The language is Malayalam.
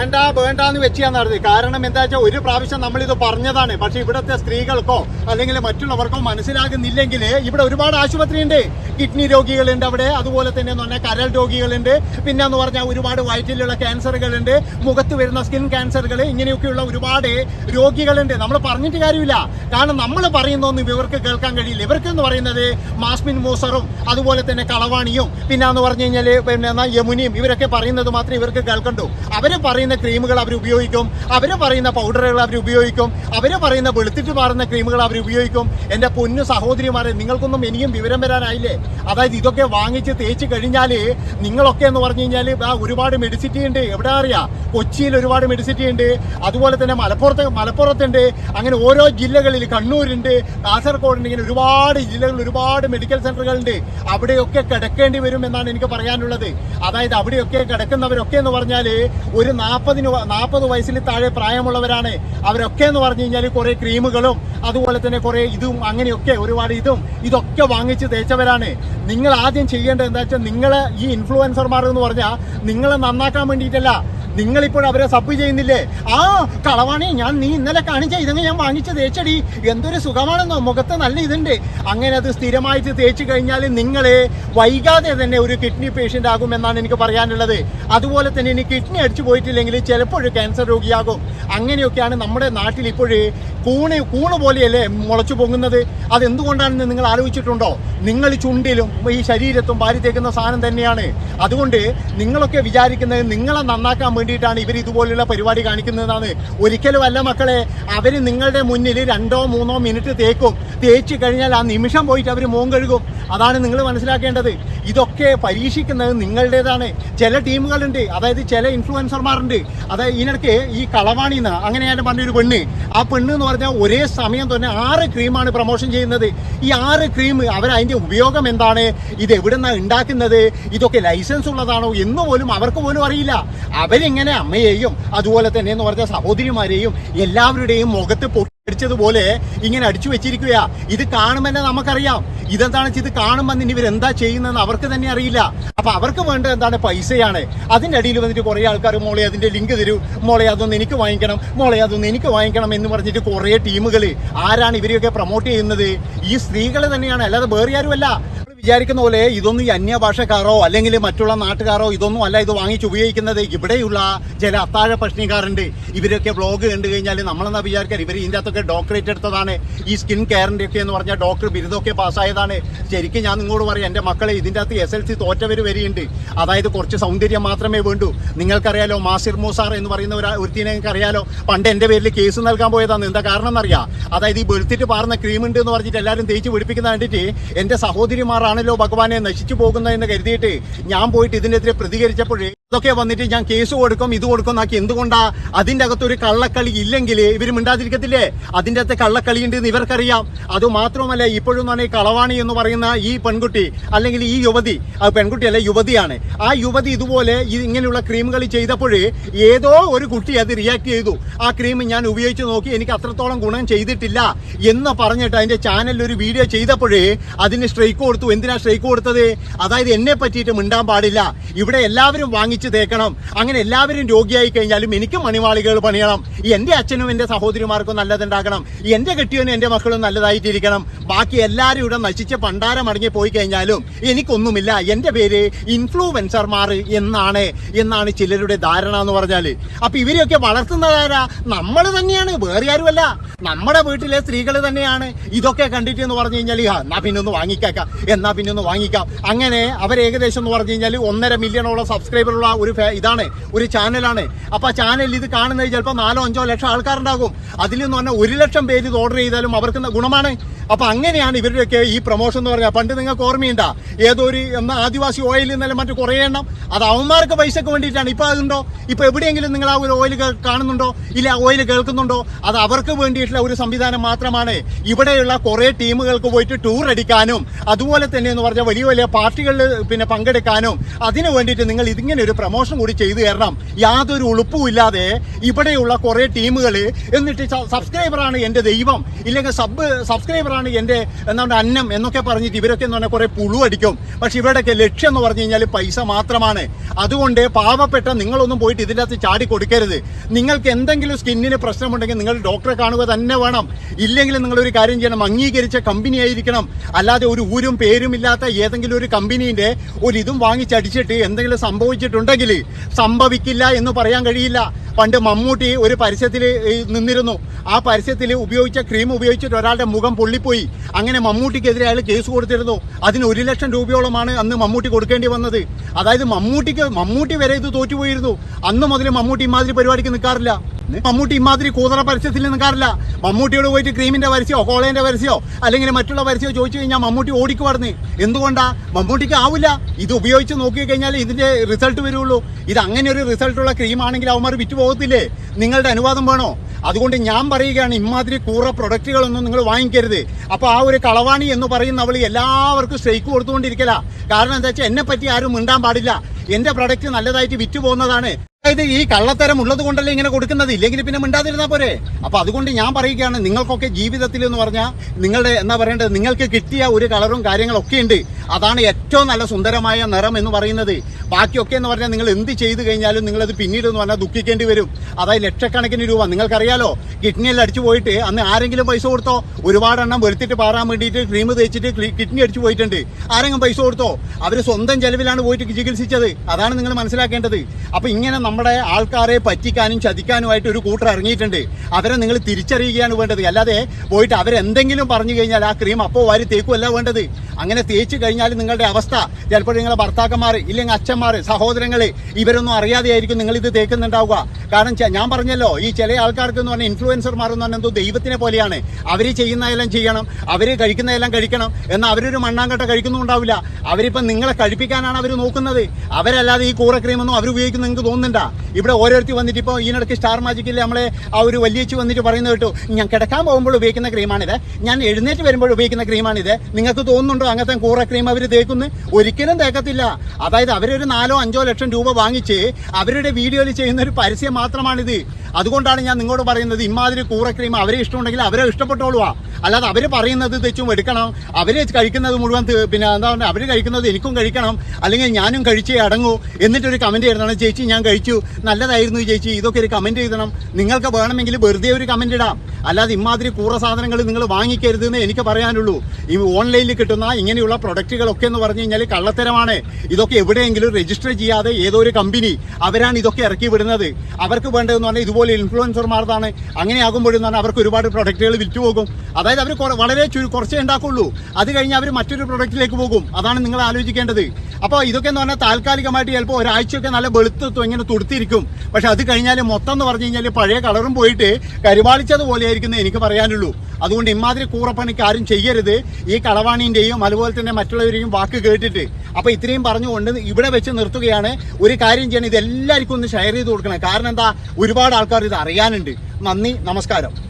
വേണ്ട വേണ്ടാന്ന് വെച്ചാൽ നടത്തി കാരണം എന്താ വെച്ചാൽ ഒരു പ്രാവശ്യം നമ്മളിത് പറഞ്ഞതാണ്. പക്ഷെ ഇവിടുത്തെ സ്ത്രീകൾക്കോ അല്ലെങ്കിൽ മറ്റുള്ളവർക്കോ മനസ്സിലാകുന്നില്ലെങ്കിൽ ഇവിടെ ഒരുപാട് ആശുപത്രി ഉണ്ട് കിഡ്നി രോഗികളുണ്ട് അവിടെ. അതുപോലെ തന്നെ എന്ന് പറഞ്ഞാൽ കരൾ രോഗികളുണ്ട്. പിന്നെ എന്ന് പറഞ്ഞാൽ ഒരുപാട് വയറ്റിലുള്ള ക്യാൻസറുകളുണ്ട്. മുഖത്ത് വരുന്ന സ്കിൻ ക്യാൻസറുകൾ ഇങ്ങനെയൊക്കെയുള്ള ഒരുപാട് രോഗികളുണ്ട്. നമ്മൾ പറഞ്ഞിട്ട് കാര്യമില്ല. കാരണം നമ്മൾ പറയുന്നൊന്നും ഇവർക്ക് കേൾക്കാൻ കഴിയില്ല. ഇവർക്ക് എന്ന് പറയുന്നത് മാസ്മിൻ മൂസറും അതുപോലെ തന്നെ കളവാണിയും പിന്നെ എന്ന് പറഞ്ഞു കഴിഞ്ഞാൽ പിന്നെ യമുനിയും ഇവരൊക്കെ പറയുന്നത് മാത്രമേ ഇവർക്ക് കേൾക്കണ്ടൂ. അവർ പറയുന്ന ക്രീമുകൾ അവർ ഉപയോഗിക്കും. അവർ പറയുന്ന പൗഡറുകൾ അവർ ഉപയോഗിക്കും. അവർ പറയുന്ന വെളുത്തിട്ട് മാറുന്ന ക്രീമുകൾ അവർ ഉപയോഗിക്കും. എന്റെ പൊന്നു സഹോദരിമാരെ നിങ്ങൾക്കൊന്നും ഇനിയും വിവരം വരാനായില്ലേ? അതായത് ഇതൊക്കെ വാങ്ങിച്ച് തേച്ച് കഴിഞ്ഞാൽ നിങ്ങളൊക്കെ എന്ന് പറഞ്ഞു കഴിഞ്ഞാൽ ഒരുപാട് മെഡിസിറ്റി ഉണ്ട്. എവിടെ അറിയാം? കൊച്ചിയിൽ ഒരുപാട് മെഡിസിറ്റി ഉണ്ട്. അതുപോലെ തന്നെ മലപ്പുറത്ത് മലപ്പുറത്തുണ്ട്. അങ്ങനെ ഓരോ ജില്ലകളിൽ കണ്ണൂരുണ്ട്. കാസർഗോഡുണ്ട്. ഇങ്ങനെ ഒരുപാട് ജില്ലകളിൽ ഒരുപാട് മെഡിക്കൽ സെന്ററുകളുണ്ട് അവിടെയൊക്കെ കിടക്കേണ്ടി വരും എന്നാണ് എനിക്ക് പറയാനുള്ളത്. അതായത് അവിടെയൊക്കെ കിടക്കുന്നവരൊക്കെ എന്ന് പറഞ്ഞാൽ ഒരു നാൽപ്പതിന് നാൽപ്പത് വയസ്സിൽ താഴെ പ്രായമുള്ളവരാണ്. അവരൊക്കെ എന്ന് പറഞ്ഞു കഴിഞ്ഞാൽ കുറേ ക്രീമുകളും അതുപോലെ തന്നെ കുറേ ഇതും അങ്ങനെയൊക്കെ ഒരുപാട് ഇതും ഇതൊക്കെ വാങ്ങിച്ച് തേച്ചവരാണ്. നിങ്ങൾ ആദ്യം ചെയ്യേണ്ടത് എന്താ വെച്ചാൽ നിങ്ങൾ ഈ ഇൻഫ്ലുവൻസർമാർ എന്ന് പറഞ്ഞാൽ നിങ്ങളെ നന്നാക്കാൻ വേണ്ടിയിട്ടല്ല. നിങ്ങളിപ്പോൾ അവരെ സബ് ചെയ്യുന്നില്ലേ? ആ കളവാണി ഞാൻ നീ ഇന്നലെ കാണിച്ച ഇതങ്ങ് ഞാൻ വാങ്ങിച്ച തേച്ചടി. എന്തൊരു സുഖമാണെന്നോ? മുഖത്ത് നല്ല ഇതുണ്ട്. അങ്ങനെ അത് സ്ഥിരമായിട്ട് തേച്ച് കഴിഞ്ഞാൽ നിങ്ങൾ വൈകാതെ തന്നെ ഒരു കിഡ്നി പേഷ്യന്റ് ആകും എന്നാണ് എനിക്ക് പറയാനുള്ളത്. അതുപോലെ തന്നെ ഇനി കിഡ്നി അടിച്ചു പോയിട്ടില്ലെങ്കിൽ ചിലപ്പോൾ ക്യാൻസർ രോഗിയാകും. അങ്ങനെയൊക്കെയാണ് നമ്മുടെ നാട്ടിൽ ഇപ്പോൾ കൂണ് കൂണ് പോലെയല്ലേ മുളച്ചു പൊങ്ങുന്നത്. അതെന്തുകൊണ്ടാണെന്ന് നിങ്ങൾ ആലോചിച്ചിട്ടുണ്ടോ? നിങ്ങൾ ചുണ്ടിലും ഈ ശരീരത്തും വാരി തേക്കുന്ന സാധനം തന്നെയാണ്. അതുകൊണ്ട് നിങ്ങളൊക്കെ വിചാരിക്കുന്നത് നിങ്ങളെ നന്നാക്കാൻ വേണ്ടിയിട്ടാണ് ഇവർ ഇതുപോലുള്ള പരിപാടി കാണിക്കുന്നതെന്നാണ്. ഒരിക്കലും അല്ല മക്കളെ അവർ നിങ്ങളുടെ മുന്നിൽ രണ്ടോ മൂന്നോ മിനിറ്റ് തേക്കും. തേച്ച് കഴിഞ്ഞാൽ ആ നിമിഷം പോയിട്ട് അവർ മോൻ കഴുകും. അതാണ് നിങ്ങൾ മനസ്സിലാക്കേണ്ടത്. ഇതൊക്കെ പരീക്ഷിക്കുന്നത് നിങ്ങളുടേതാണ്. ചില ടീമുകളുണ്ട്. അതായത് ചില ഇൻഫ്ലുവൻസർമാരുണ്ട് അതായത് ഇതിനിടയ്ക്ക് ഈ കളവാണിന്ന് അങ്ങനെ ഞാൻ പറഞ്ഞൊരു പെണ്ണ്. ആ പെണ്ണ് എന്ന് പറഞ്ഞാൽ ഒരേ സമയം തന്നെ ആറ് ക്രീമാണ് പ്രൊമോഷൻ ചെയ്യുന്നത്. ഈ ആറ് ക്രീം അവർ അതിന്റെ ഉപയോഗം എന്താണ്? ഇത് എവിടെ നിന്നാണ് ഉണ്ടാക്കുന്നത്? ഇതൊക്കെ ലൈസൻസ് ഉള്ളതാണോ എന്ന് പോലും അവർക്ക് പോലും അറിയില്ല. അവരിങ്ങനെ അമ്മയെയും അതുപോലെ തന്നെ എന്ന് പറഞ്ഞ സഹോദരിമാരെയും എല്ലാവരുടെയും മുഖത്ത് പൊട്ടിച്ചതുപോലെ ഇങ്ങനെ അടിച്ചു വെച്ചിരിക്കുക ഇത് കാണുമെന്നെ നമുക്കറിയാം. ഇതെന്താണ് ഇത് കാണുമ്പോൾ ഇനി ഇവരെന്താ ചെയ്യുന്നതെന്ന് അവർക്ക് തന്നെ അറിയില്ല. അപ്പൊ അവർക്ക് വേണ്ടത് എന്താണ്? പൈസയാണ്. അതിന്റെ അടിയിൽ വന്നിട്ട് കുറേ ആൾക്കാർ മോളെ അതിന്റെ ലിങ്ക് തരൂ. മോളെ അതൊന്ന് എനിക്ക് വാങ്ങിക്കണം. മോളെ അതൊന്ന് എനിക്ക് വാങ്ങിക്കണം എന്ന് പറഞ്ഞിട്ട് കുറേ ടീമുകൾ ആരാണ് ഇവരെയൊക്കെ പ്രൊമോട്ട് ചെയ്യുന്നത്? ഈ സ്ത്രീകളെ തന്നെയാണ്. അല്ലാതെ വേറെ ആരുമല്ല. വിചാരിക്കുന്ന പോലെ ഇതൊന്നും ഈ അന്യഭാഷക്കാരോ അല്ലെങ്കിൽ മറ്റുള്ള നാട്ടുകാരോ ഇതൊന്നും അല്ല ഇത് വാങ്ങിച്ച് ഉപയോഗിക്കുന്നത്. ഇവിടെയുള്ള ചില അത്താഴ പഷ്ണിക്കാരുണ്ട് ഇവരൊക്കെ ബ്ലോഗ് കണ്ടു കഴിഞ്ഞാൽ നമ്മളെന്നാ വിചാരിക്കാൻ ഇവർ ഇതിന്റെ അകത്തൊക്കെ ഡോക്ടറേറ്റ് എടുത്തതാണ്. ഈ സ്കിൻ കെയറിന്റെ ഒക്കെ എന്ന് പറഞ്ഞാൽ ഡോക്ടർ ബിരുദമൊക്കെ പാസ്സായതാണ്. ശരിക്കും ഞാൻ നിങ്ങളോട് പറയാം എന്റെ മക്കളെ ഇതിന്റെ അകത്ത് എസ് എൽ സി തോറ്റവർ വരെയുണ്ട്. അതായത് കുറച്ച് സൗന്ദര്യം മാത്രമേ വേണ്ടൂ. നിങ്ങൾക്കറിയാലോ മാസിർ മൂസാർ എന്ന് പറയുന്ന ഒരു ഒരുത്തിനെ അറിയാലോ പണ്ട് എന്റെ പേരിൽ കേസ് നൽകാൻ പോയതാണ്. എന്താ കാരണം എന്നറിയാം അതായത് ഈ വെളുത്തിട്ട് പാർന്ന ക്രീം ഉണ്ട് എന്ന് പറഞ്ഞിട്ട് എല്ലാവരും തേച്ച് പിടിപ്പിക്കുന്ന കണ്ടിട്ട് എന്റെ സഹോദരിമാരാണല്ലോ ഭഗവാനെ നശിച്ചു പോകുന്നതെന്ന് കരുതിയിട്ട് ഞാൻ പോയിട്ട് ഇതിനെതിരെ പ്രതികരിച്ചപ്പോഴേ ഇതൊക്കെ വന്നിട്ട് ഞാൻ കേസ് കൊടുക്കും ഇത് കൊടുക്കും എന്നാക്കി എന്തുകൊണ്ടാ അതിന്റെ അകത്തൊരു കള്ളക്കളി ഇല്ലെങ്കിൽ? ഇവർ മിണ്ടാതിരിക്കത്തില്ലേ? അതിന്റെ അകത്ത് കള്ളക്കളി ഉണ്ട് എന്ന് ഇവർക്കറിയാം. അത് മാത്രമല്ല ഇപ്പോഴും ഈ കളവാണി എന്ന് പറയുന്ന ഈ പെൺകുട്ടി അല്ലെങ്കിൽ ഈ യുവതി അത് പെൺകുട്ടിയല്ല യുവതിയാണ്. ആ യുവതി ഇതുപോലെ ഇങ്ങനെയുള്ള ക്രീമുകൾ ചെയ്തപ്പോൾ ഏതോ ഒരു കുട്ടി അത് റിയാക്ട് ചെയ്തു. ആ ക്രീം ഞാൻ ഉപയോഗിച്ച് നോക്കി എനിക്ക് അത്രത്തോളം ഗുണം ചെയ്തിട്ടില്ല എന്ന് പറഞ്ഞിട്ട് അതിന്റെ ചാനലിൽ ഒരു വീഡിയോ ചെയ്തപ്പോഴേ അതിന് സ്ട്രൈക്ക് കൊടുത്തു. എന്തിനാ സ്ട്രൈക്ക് കൊടുത്തത്? അതായത് എന്നെ പറ്റിയിട്ട് മിണ്ടാൻ പാടില്ല. ഇവിടെ എല്ലാവരും വാങ്ങിച്ച് തേക്കണം. അങ്ങനെ എല്ലാവരും രോഗിയായി കഴിഞ്ഞാലും എനിക്ക് മണിമാളികൾ പണിയണം. എന്റെ അച്ഛനും എന്റെ സഹോദരിമാർക്കും നല്ലതുണ്ടാക്കണം എന്റെ കെട്ടിയവനും എന്റെ മക്കളും നല്ലതായിട്ടിരിക്കണം. ബാക്കി എല്ലാവരും ഇവിടെ നശിച്ച പണ്ടാരം അടങ്ങി പോയി കഴിഞ്ഞാലും എനിക്കൊന്നുമില്ല. എന്റെ പേര് ഇൻഫ്ലുവൻസർമാർ എന്നാണ്. എന്നാണ് ചിലരുടെ ധാരണ എന്ന് പറഞ്ഞാൽ അപ്പൊ ഇവരെയൊക്കെ വളർത്തുന്നതാരാ നമ്മൾ തന്നെയാണ്. വേറെ ആരുമല്ല. നമ്മുടെ വീട്ടിലെ സ്ത്രീകൾ തന്നെയാണ്. ഇതൊക്കെ കണ്ടിട്ട് എന്ന് പറഞ്ഞു കഴിഞ്ഞാൽ എന്നാ പിന്നെ ഒന്ന് വാങ്ങിക്കാം എന്നാ പിന്നെ ഒന്ന് വാങ്ങിക്കാം. അങ്ങനെ അവർ ഏകദേശം എന്ന് പറഞ്ഞു കഴിഞ്ഞാൽ ഒന്നര മില്യണോളം സബ്സ്ക്രൈബർ ഉള്ള ഒരു ഇതാണ് ഒരു ചാനലാണ്. അപ്പൊ ആ ചാനൽ ഇത് കാണുന്നത് ചിലപ്പോൾ നാലോ അഞ്ചോ ലക്ഷം ആൾക്കാരുണ്ടാകും. അതിൽ നിന്ന് പറഞ്ഞാൽ ഒരു ലക്ഷം പേര് ഇത് ഓർഡർ ചെയ്താലും അവർക്ക് ഗുണമാണ്. അപ്പൊ അങ്ങനെയാണ് ഇവരുടെയൊക്കെ ഈ പ്രൊമോഷൻ എന്ന് പറഞ്ഞാൽ. പണ്ട് നിങ്ങൾക്ക് ഓർമ്മയുണ്ട? ഏതോ ഒരു എന്ന ആദിവാസി ഓയിൽ നിന്നല്ല മറ്റു കുറേ എണ്ണം. അത് അവന്മാർക്ക് പൈസക്ക് വേണ്ടിയിട്ടാണ്. ഇപ്പൊ അതുണ്ടോ? ഇപ്പൊ എവിടെയെങ്കിലും നിങ്ങൾ ആ ഒരു ഓയിൽ കാണുന്നുണ്ടോ? ഇല്ല ആ ഓയിൽ കേൾക്കുന്നുണ്ടോ? അത് അവർക്ക് വേണ്ടിയിട്ടുള്ള ഒരു സംവിധാനം മാത്രമാണ്. ഇവിടെയുള്ള കുറെ ടീമുകൾക്ക് പോയിട്ട് ടൂർ അടിക്കാനും അതുപോലെ തന്നെ എന്ന് പറഞ്ഞാൽ വലിയ വലിയ പാർട്ടികളിൽ പിന്നെ പങ്കെടുക്കാനും അതിനു വേണ്ടിയിട്ട് നിങ്ങൾ ഇതിങ്ങനെ ഒരു പ്രൊമോഷൻ കൂടി ചെയ്തു തരണം. യാതൊരു ഉളുപ്പും ഇല്ലാതെ ഇവിടെയുള്ള കുറെ ടീമുകൾ എന്നിട്ട് സബ്സ്ക്രൈബറാണ് എന്റെ ദൈവം. ഇല്ലെങ്കിൽ സബ് സബ്സ്ക്രൈബറാണ് മാത്രമാണ് എന്റെ എന്താണ് അന്നം എന്നൊക്കെ പറഞ്ഞിട്ട് ഇവരൊക്കെ എന്ന് പറഞ്ഞാൽ കുറേ പുളു അടിക്കും. പക്ഷെ ഇവരുടെയൊക്കെ ലക്ഷ്യം എന്ന് പറഞ്ഞു കഴിഞ്ഞാൽ പൈസ മാത്രമാണ്. അതുകൊണ്ട് പാവപ്പെട്ട നിങ്ങളൊന്നും പോയിട്ട് ഇതിന്റെ അകത്ത് ചാടി കൊടുക്കരുത്. നിങ്ങൾക്ക് എന്തെങ്കിലും സ്കിന്നിന് പ്രശ്നമുണ്ടെങ്കിൽ നിങ്ങൾ ഡോക്ടറെ കാണുക തന്നെ വേണം. ഇല്ലെങ്കിൽ നിങ്ങളൊരു കാര്യം ചെയ്യണം. അംഗീകരിച്ച കമ്പനി ആയിരിക്കണം. അല്ലാതെ ഒരു ഊരും പേരും ഇല്ലാത്ത ഏതെങ്കിലും ഒരു കമ്പനീന്റെ ഒരു ഇതും വാങ്ങിച്ചടിച്ചിട്ട് എന്തെങ്കിലും സംഭവിച്ചിട്ടുണ്ടെങ്കിൽ സംഭവിക്കില്ല എന്ന് പറയാൻ കഴിയില്ല. പണ്ട് മമ്മൂട്ടി ഒരു പരസ്യത്തിൽ നിന്നിരുന്നു. ആ പരസ്യത്തിൽ ഉപയോഗിച്ച ക്രീം ഉപയോഗിച്ചിട്ട് ഒരാളുടെ മുഖം പൊള്ളിപ്പോയി. അങ്ങനെ മമ്മൂട്ടിക്കെതിരെ അയാൾ കേസ് കൊടുത്തിരുന്നു. അതിന് ഒരു ലക്ഷം രൂപയോളമാണ് അന്ന് മമ്മൂട്ടി കൊടുക്കേണ്ടി വന്നത്. അതായത് മമ്മൂട്ടിക്ക് മമ്മൂട്ടി വരെ ഇത് തോറ്റുപോയിരുന്നു. അന്ന് മുതൽ മമ്മൂട്ടി ഇമാതിരി പരിപാടിക്ക് നിൽക്കാറില്ല. മമ്മൂട്ടി ഇമാതിരി കൂതറ പരസ്യത്തിൽ നിൽക്കാറില്ല മമ്മൂട്ടിയോട് പോയിട്ട് ക്രീമിന്റെ പരസ്യമോ കോളേന്റെ പരസ്യമോ അല്ലെങ്കിൽ മറ്റുള്ള പരസ്യമോ ചോദിച്ചു കഴിഞ്ഞാൽ മമ്മൂട്ടി ഓടിക്കുവാർന്ന് എന്തുകൊണ്ടാ? മമ്മൂട്ടിക്ക് ആവില്ല. ഇത് ഉപയോഗിച്ച് നോക്കി കഴിഞ്ഞാൽ ഇതിന്റെ റിസൾട്ട് വരുള്ളൂ. ഇത് അങ്ങനെ ഒരു റിസൾട്ടുള്ള ക്രീം ആണെങ്കിൽ അവന്മാർ വിറ്റ് പോകത്തില്ലേ? നിങ്ങളുടെ അനുവാദം വേണോ? അതുകൊണ്ട് ഞാൻ പറയുകയാണ് ഇമാതിരി കൂറ പ്രൊഡക്റ്റുകളൊന്നും നിങ്ങൾ വാങ്ങിക്കരുത്. അപ്പോൾ ആ ഒരു കളവാണി എന്ന് പറയുന്ന അവൾ എല്ലാവർക്കും സ്ട്രൈക്ക് കൊടുത്തുകൊണ്ടിരിക്കല. കാരണം എന്താ വെച്ചാൽ എന്നെ പറ്റി ആരും മിണ്ടാൻ പാടില്ല. എന്റെ പ്രൊഡക്റ്റ് നല്ലതായിട്ട് വിറ്റ് പോകുന്നതാണ്. അതായത് ഈ കള്ളത്തരം ഉള്ളത് കൊണ്ടല്ലേ ഇങ്ങനെ കൊടുക്കുന്നത്? ഇല്ലെങ്കിൽ പിന്നെ മിണ്ടാതിരുന്നാൽ പോരെ? അപ്പൊ അതുകൊണ്ട് ഞാൻ പറയുകയാണ് നിങ്ങൾക്കൊക്കെ ജീവിതത്തിൽ എന്ന് പറഞ്ഞാൽ നിങ്ങളുടെ എന്താ പറയേണ്ടത് നിങ്ങൾക്ക് കിട്ടിയ ഒരു കളറും കാര്യങ്ങളൊക്കെ ഉണ്ട്. അതാണ് ഏറ്റവും നല്ല സുന്ദരമായ നിറം എന്ന് പറയുന്നത്. ബാക്കിയൊക്കെ എന്ന് പറഞ്ഞാൽ നിങ്ങൾ എന്ത് ചെയ്തു കഴിഞ്ഞാലും നിങ്ങളത് പിന്നീട് എന്ന് പറഞ്ഞാൽ ദുഃഖിക്കേണ്ടി വരും. അതായത് ലക്ഷക്കണക്കിന് രൂപ. നിങ്ങൾക്കറിയാലോ കിഡ്നിയിൽ അടിച്ചു പോയിട്ട് അന്ന് ആരെങ്കിലും പൈസ കൊടുത്തോ? ഒരുപാടെണ്ണം വെളുത്തിട്ട് പാറാൻ വേണ്ടിയിട്ട് ക്രീം തേച്ചിട്ട് കിഡ്നി അടിച്ചു പോയിട്ടുണ്ട്. ആരെങ്കിലും പൈസ കൊടുത്തോ? അവർ സ്വന്തം ചെലവിലാണ് പോയിട്ട് ചികിത്സിച്ചത്. അതാണ് നിങ്ങൾ മനസ്സിലാക്കേണ്ടത്. അപ്പോൾ ഇങ്ങനെ നമ്മുടെ ആൾക്കാരെ പറ്റിക്കാനും ചതിക്കാനുമായിട്ട് ഒരു കൂട്ടർ ഇറങ്ങിയിട്ടുണ്ട്. അവരെ നിങ്ങൾ തിരിച്ചറിയുകയാണ് വേണ്ടത്. അല്ലാതെ പോയിട്ട് അവരെന്തെങ്കിലും പറഞ്ഞു കഴിഞ്ഞാൽ ആ ക്രീം അപ്പോൾ വാരി തേക്കുമല്ല വേണ്ടത്. അങ്ങനെ തേച്ച് കഴിഞ്ഞാൽ നിങ്ങളുടെ അവസ്ഥ ചിലപ്പോൾ നിങ്ങളുടെ ഭർത്താക്കന്മാർ ഇല്ലെങ്കിൽ അച്ഛന്മാർ സഹോദരങ്ങൾ ഇവരൊന്നും അറിയാതെയായിരിക്കും നിങ്ങൾ ഇത് തേക്കുന്നുണ്ടാവുക. കാരണം ഞാൻ പറഞ്ഞല്ലോ ഈ ചില ആൾക്കാർക്ക് എന്ന് പറഞ്ഞാൽ ഇൻഫ്ലുവൻസർമാർ എന്ന് പറഞ്ഞാൽ എന്തോ ദൈവത്തിനെ പോലെയാണ്. അവർ ചെയ്യുന്നതെല്ലാം ചെയ്യണം അവർ കഴിക്കുന്നതെല്ലാം കഴിക്കണം എന്നാൽ അവരൊരു മണ്ണാങ്കട്ട കഴിക്കുന്നുണ്ടാവില്ല അവരിപ്പം നിങ്ങളെ കഴിപ്പിക്കാനാണ് അവർ നോക്കുന്നത്. അവരല്ലാതെ ഈ കൂറ ക്രീമൊന്നും അവർ ഉപയോഗിക്കുന്ന നിങ്ങൾക്ക് തോന്നുന്നുണ്ടാ? ഇവിടെ ഓരോരുത്തർ വന്നിട്ട് ഇപ്പോൾ ഈയിടയ്ക്ക് സ്റ്റാർ മാജിക്കിൽ നമ്മളെ ആ ഒരു വലിയച്ച് വന്നിട്ട് പറയുന്നത് കേട്ടു ഞാൻ കിടക്കാൻ പോകുമ്പോൾ ഉപയോഗിക്കുന്ന ക്രീമാണിത് ഞാൻ എഴുന്നേറ്റ് വരുമ്പോൾ ഉപയോഗിക്കുന്ന ക്രീമാണിത് നിങ്ങൾക്ക് തോന്നുന്നുണ്ടോ അങ്ങനത്തെ കൂറ ക്രീം അവർ തേക്കുന്നു. ഒരിക്കലും തേക്കത്തില്ല. അതായത് അവരൊരു നാലോ അഞ്ചോ ലക്ഷം രൂപ വാങ്ങിച്ച് അവരുടെ വീഡിയോയിൽ ചെയ്യുന്ന ഒരു പരസ്യം മാത്രമാണിത്. അതുകൊണ്ടാണ് ഞാൻ നിങ്ങളോട് പറയുന്നത് ഇമാതിരി കൂറക്രീം അവരെ ഇഷ്ടമുണ്ടെങ്കിൽ അവരെ ഇഷ്ടപ്പെട്ടോളുവാ. അല്ലാതെ അവർ പറയുന്നത് തെച്ചും എടുക്കണം. അവർ കഴിക്കുന്നത് മുഴുവൻ പിന്നെ എന്താ പറയുക അവർ കഴിക്കുന്നത് എനിക്കും കഴിക്കണം അല്ലെങ്കിൽ ഞാനും കഴിച്ചേ അടങ്ങൂ എന്നിട്ടൊരു കമന്റ് എഴുതണം. ചേച്ചി ഞാൻ കഴിച്ചു. നല്ലതായിരുന്നു ചേച്ചി. ഇതൊക്കെ ഒരു കമന്റ് എഴുതണം. നിങ്ങൾക്ക് വേണമെങ്കിൽ വെറുതെ ഒരു കമന്റ് ഇടാം. അല്ലാതെ ഇമാതിരി കൂറ സാധനങ്ങൾ നിങ്ങൾ വാങ്ങിക്കരുത് എന്ന് എനിക്ക് പറയാനുള്ളൂ. ഈ ഓൺലൈനിൽ കിട്ടുന്ന ഇങ്ങനെയുള്ള പ്രൊഡക്റ്റുകളൊക്കെ എന്ന് പറഞ്ഞു കഴിഞ്ഞാൽ കള്ളത്തരമാണ്. ഇതൊക്കെ എവിടെയെങ്കിലും രജിസ്റ്റർ ചെയ്യാതെ ഏതോ ഒരു കമ്പനി അവരാണ് ഇതൊക്കെ ഇറക്കി വിടുന്നത്. അവർക്ക് വേണ്ടതെന്ന് പറഞ്ഞാൽ ഇതുപോലെ ഇൻഫ്ലുവൻസർമാർതാണ് അങ്ങനെ ആകുമ്പോഴെന്ന് പറഞ്ഞാൽ അവർക്ക് ഒരുപാട് പ്രൊഡക്റ്റുകൾ വിറ്റുപോകും. അതായത് അവർ വളരെ കുറച്ചേ ഉണ്ടാക്കുള്ളൂ. അത് കഴിഞ്ഞ് അവർ മറ്റൊരു പ്രൊഡക്റ്റിലേക്ക് പോകും. അതാണ് നിങ്ങൾ ആലോചിക്കേണ്ടത്. അപ്പോൾ ഇതൊക്കെ എന്ന് പറഞ്ഞാൽ താൽക്കാലികമായിട്ട് ചിലപ്പോൾ ഒരാഴ്ചയൊക്കെ നല്ല വെളുത്ത് ഇങ്ങനെ തുടുത്തിരിക്കും. പക്ഷെ അത് കഴിഞ്ഞാൽ മൊത്തം എന്ന് പറഞ്ഞു കഴിഞ്ഞാൽ പഴയ കളറും പോയിട്ട് കരുവാളിച്ചതുപോലെ ആയിരിക്കും എനിക്ക് പറയാനുള്ളൂ. അതുകൊണ്ട് ഇമാതിരി കൂറപ്പണിക്ക് ആരും ചെയ്യരുത്. ഈ കളവാണിന്റെയും അതുപോലെ തന്നെ മറ്റുള്ളവരെയും വാക്ക് കേട്ടിട്ട്. അപ്പോൾ ഇത്രയും പറഞ്ഞുകൊണ്ട് ഇവിടെ വെച്ച് നിർത്തുകയാണ്. ഒരു കാര്യം ചെയ്യണം. ഇതെല്ലാവർക്കും ഒന്ന് ഷെയർ ചെയ്ത് കൊടുക്കണം. കാരണം എന്താ? ഒരുപാട് ആൾക്കാർ ഇത് അറിയാനുണ്ട്. നന്ദി. നമസ്കാരം.